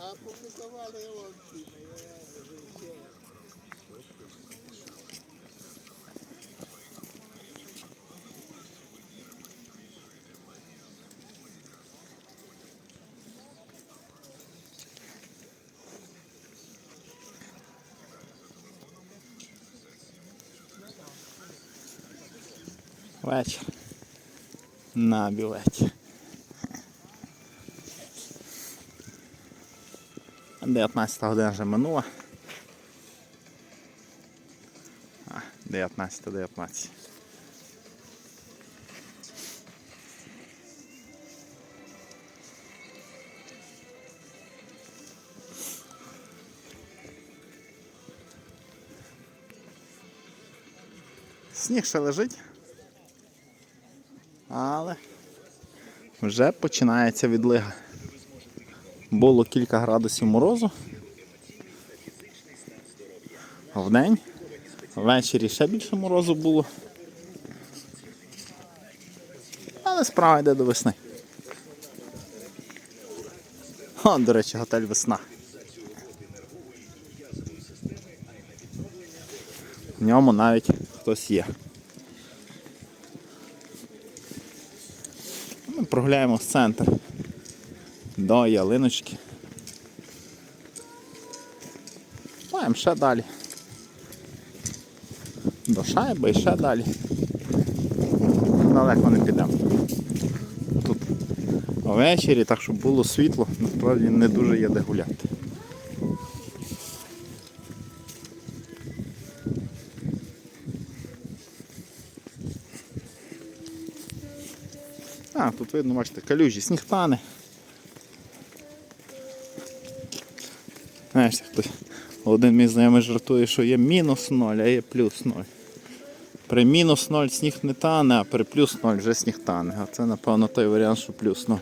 А я вже Вечір. На бюветі. 19 година вже минула. А, 19, 19. Сніг ще лежить. Але вже починається відлига. Було кілька градусів морозу. Вдень. Ввечері ще більше морозу було. Але справа йде до весни. О, до речі, готель весна. В ньому навіть хтось є. Ми прогуляємо в центр до ялиночки. Маємо ще далі. До шайби і ще далі. Далеко не підемо. Тут ввечері, так щоб було світло, насправді не дуже є де гуляти. А, тут видно, бачите, калюжі, сніг тане. Знаєш, хтось один мій знайомий жартує, що є мінус 0, а є плюс 0. При мінус 0 сніг не тане, а при плюс 0 вже сніг тане. А це, напевно, той варіант, що плюс 0.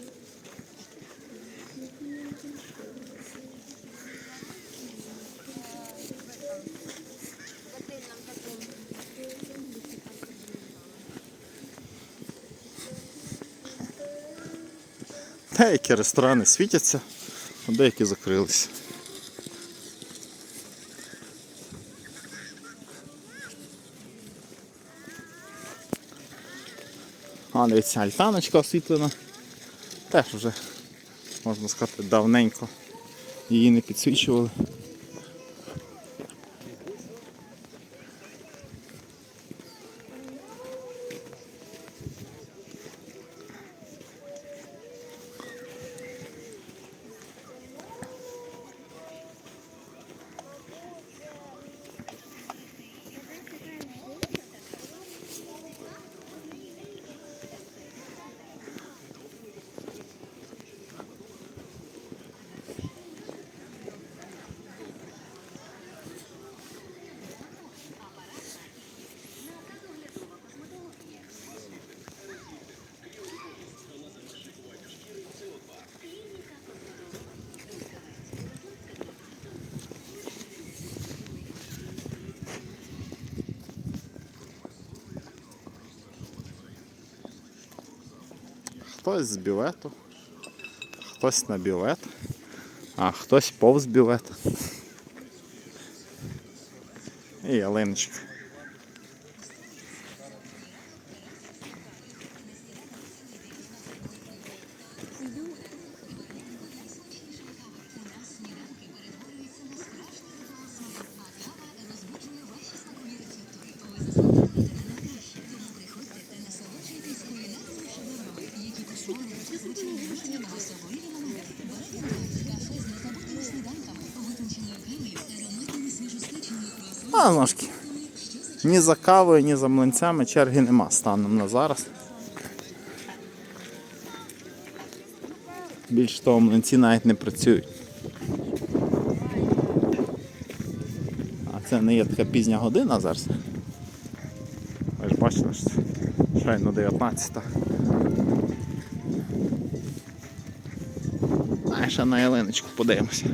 Деякі ресторани світяться, а деякі закрилися. А, дивіться, альтаночка освітлена. Теж вже, можна сказати, давненько її не підсвічували. Хтось з білету, хтось на білет, а хтось повз білет. І ялиночка. А, ножки. Ні за кавою, ні за млинцями черги нема станом на зараз. Більш того, млинці навіть не працюють. А це не є така пізня година зараз. Ви ж бачите, що щойно 19. А ще на ялиночку подивимося.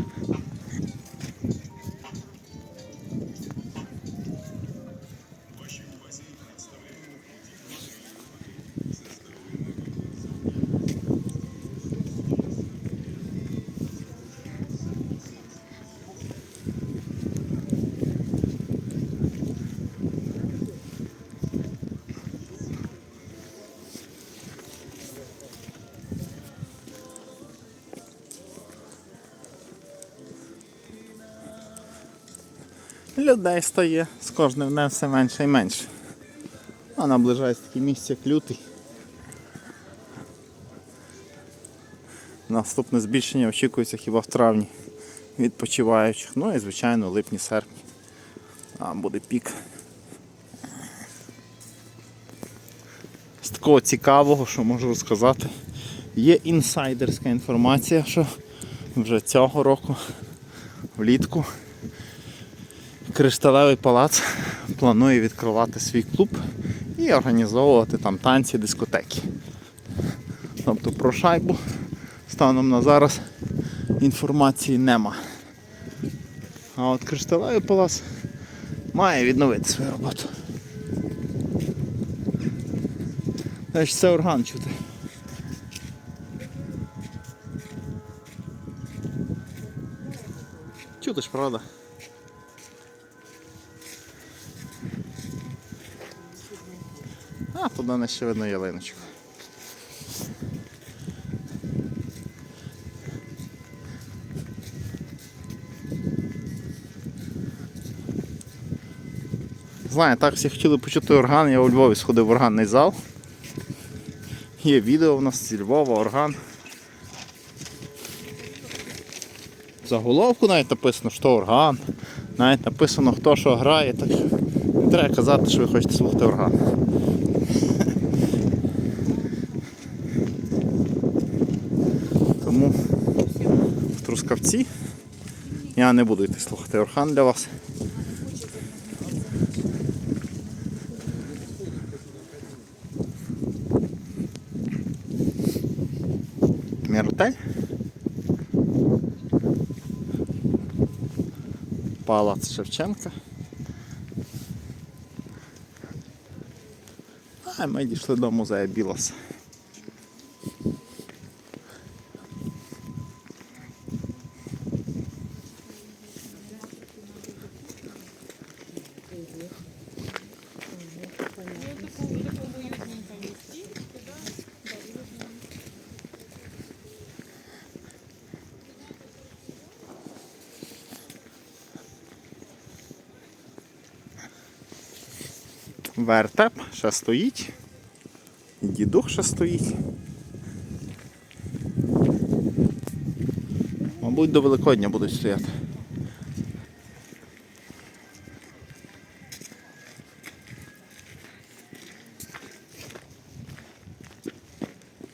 Людей стає з кожним днем все менше і менше. А наближається таке місце як лютий. Наступне збільшення очікується хіба в травні відпочиваючих. Ну і звичайно липні-серпні. А буде пік. З такого цікавого, що можу розказати, є інсайдерська інформація, що вже цього року влітку Кришталевий палац планує відкривати свій клуб і організовувати там танці, дискотеки. Тобто про шайбу станом на зараз інформації нема. А от Кришталевий палац має відновити свою роботу. Значить, це орган чути. Чути ж, правда? Туди ще видно ялиночку. Знаю, так всі хотіли почути орган, я у Львові сходив в органний зал. Є відео в нас зі Львова, орган. Заголовку навіть написано, що орган. Навіть написано, хто що грає, так що не треба казати, що ви хочете слухати орган. Тому в Трускавці я не буду йти слухати орган для вас. Міротель. Палац Шевченка. А ми дійшли до музею Білоса. Вертеп ще стоїть. Дідух ще стоїть. Мабуть, до Великодня будуть стояти.